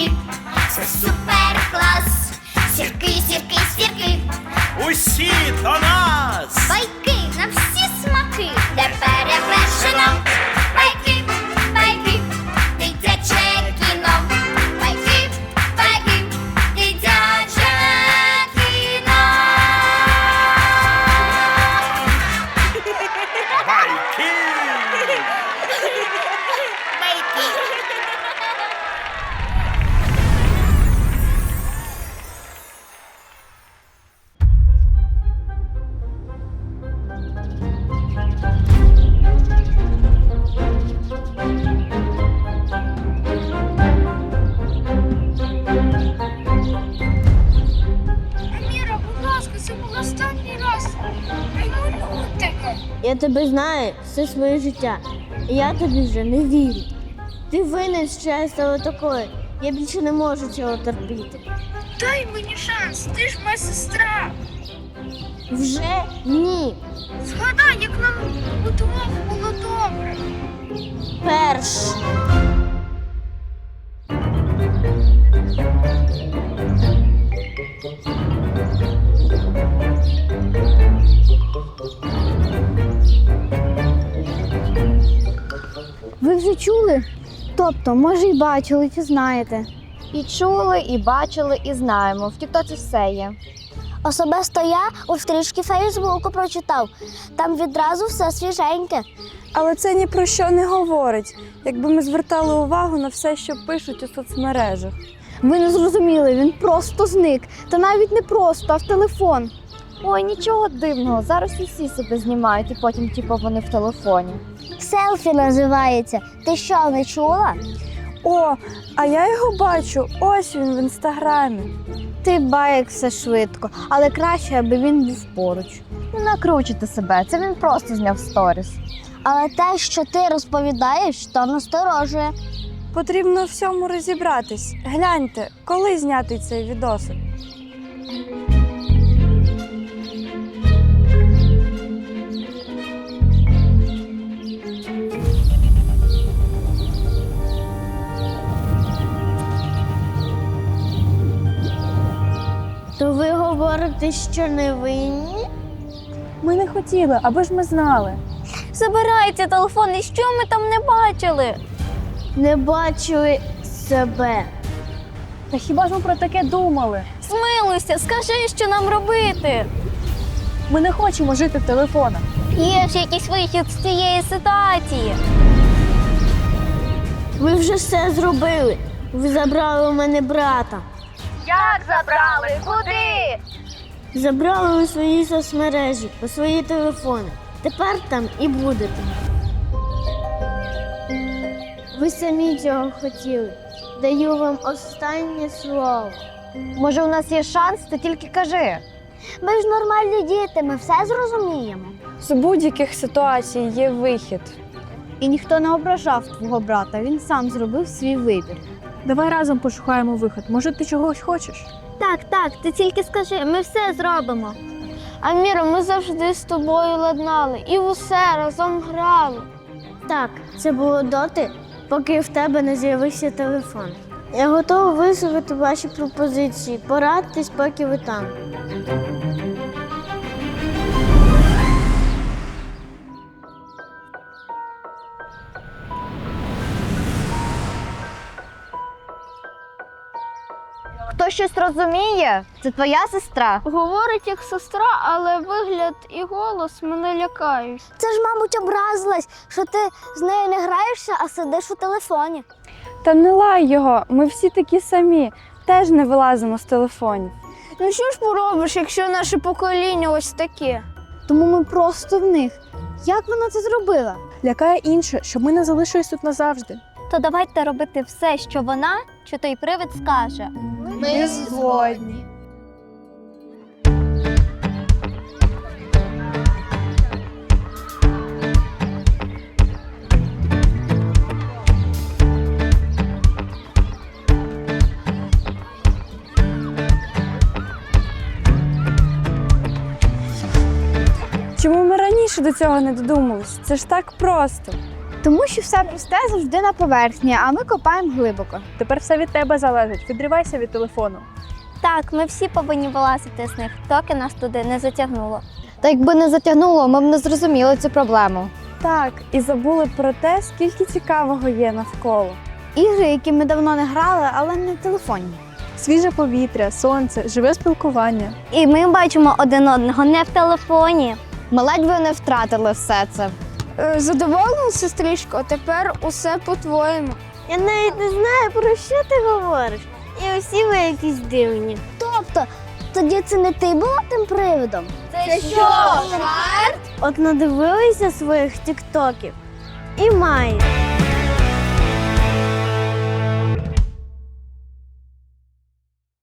keep Я тебе знаю все своє життя. І я тобі вже не вірю. Ти винен, що я стала такою. Я більше не можу цього терпіти. Дай мені шанс, ти ж моя сестра. Вже ні. Згадай, як нам удвох було добре. Перш. Ви вже чули? Тобто, може, і бачили, чи знаєте. І чули, і бачили, і знаємо. В Тіктоці все є. Особисто я у стрічці Фейсбуку прочитав. Там відразу все свіженьке. Але це ні про що не говорить, якби ми звертали увагу на все, що пишуть у соцмережах. Ви не зрозуміли, він просто зник. Та навіть не просто, а в телефон. Ой, нічого дивного. Зараз усі себе знімають і потім, типу, вони в телефоні. Селфі називається. Ти що, не чула? О, а я його бачу. Ось він в інстаграмі. Ти баєк все швидко, але краще, аби він був поруч. Не накручуйте себе, це він просто зняв сторіс. Але те, що ти розповідаєш, то насторожує. Потрібно в всьому розібратись. Гляньте, коли знятий цей відосик. То ви говорите, що не винні? Ми не хотіли, аби ж ми знали. Забирайте телефон, і що ми там не бачили? Не бачили себе. Та хіба ж ми про таке думали? Змилуйся, скажи, що нам робити. Ми не хочемо жити в телефонах. Є ж якийсь вихід з цієї ситуації. Ви вже все зробили. Ви забрали у мене брата. Як забрали? Куди? Забрали у свої соцмережі, у свої телефони. Тепер там і будете. Ви самі цього хотіли. Даю вам останнє слово. Може, у нас є шанс, ти тільки кажи. Ми ж нормальні діти, ми все зрозуміємо. З будь-яких ситуацій є вихід. І ніхто не ображав твого брата, він сам зробив свій вибір. Давай разом пошукаємо вихід. Може, ти чогось хочеш? Так, так, ти тільки скажи, ми все зробимо. Аміра, ми завжди з тобою ладнали і в усе разом грали. Так, це було доти, поки в тебе не з'явився телефон. Я готова висловити ваші пропозиції. Порадьтесь, поки ви там. Хто щось розуміє? Це твоя сестра. Говорить як сестра, але вигляд і голос мене лякають. Це ж, мабуть, образилась, що ти з нею не граєшся, а сидиш у телефоні. Та не лай його, ми всі такі самі, теж не вилазимо з телефонів. Ну що ж поробиш, якщо наше покоління ось таке? Тому ми просто в них. Як вона це зробила? Лякає інше, щоб ми не залишились тут назавжди. То давайте робити все, що вона чи той привид скаже. Ми згодні. Чому ми раніше до цього не додумались? Це ж так просто. Тому що все просте завжди на поверхні, а ми копаємо глибоко. Тепер все від тебе залежить. Відривайся від телефону. Так, ми всі повинні вилазити з них, доки нас туди не затягнуло. Та якби не затягнуло, ми б не зрозуміли цю проблему. Так, і забули про те, скільки цікавого є навколо. Ігри, які ми давно не грали, але не в телефоні. Свіже повітря, сонце, живе спілкування. І ми бачимо один одного не в телефоні. Ми ледь би не втратили все це. Е, Задоволена, сестричко, тепер усе по-твоєму. Я навіть не знаю, про що ти говориш. І усі ви якісь дивні. Тобто, тоді це не ти була тим привидом? Це, що, жарт? От надивилися своїх тіктоків і має.